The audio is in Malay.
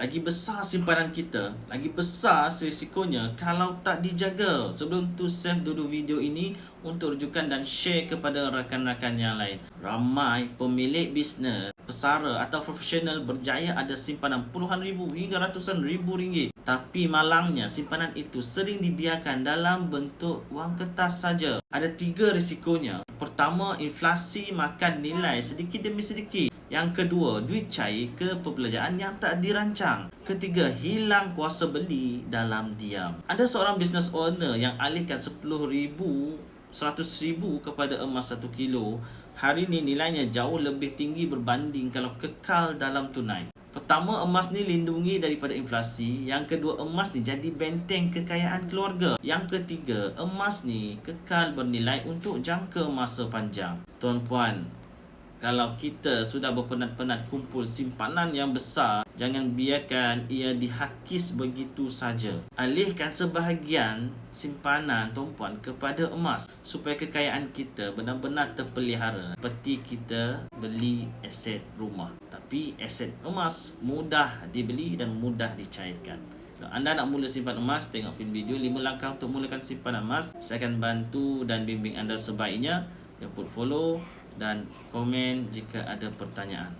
lagi besar simpanan kita, lagi besar risikonya kalau tak dijaga. Sebelum tu save dulu video ini untuk rujukan dan share kepada rakan-rakan yang lain. Ramai pemilik bisnes, pesara atau profesional berjaya ada simpanan puluhan ribu hingga ratusan ribu ringgit. Tapi malangnya simpanan itu sering dibiarkan dalam bentuk wang kertas saja. Ada tiga risikonya. Pertama, inflasi makan nilai sedikit demi sedikit. Yang kedua, duit cair ke perbelanjaan yang tak dirancang. Ketiga, hilang kuasa beli dalam diam. Ada seorang business owner yang alihkan 10,000 100,000 kepada emas 1 kilo. Hari ini nilainya jauh lebih tinggi berbanding kalau kekal dalam tunai. Pertama, emas ni lindungi daripada inflasi. Yang kedua, emas ni jadi benteng kekayaan keluarga. Yang ketiga, emas ni kekal bernilai untuk jangka masa panjang. Tuan-puan, kalau kita sudah berpenat-penat kumpul simpanan yang besar, jangan biarkan ia dihakis begitu saja. Alihkan sebahagian simpanan tumpuan kepada emas supaya kekayaan kita benar-benar terpelihara. Seperti kita beli aset rumah. Tapi aset emas mudah dibeli dan mudah dicairkan. Kalau anda nak mula simpan emas, tengok video 5 langkah untuk mulakan simpanan emas. Saya akan bantu dan bimbing anda sebaiknya. Jangan put follow dan komen jika ada pertanyaan.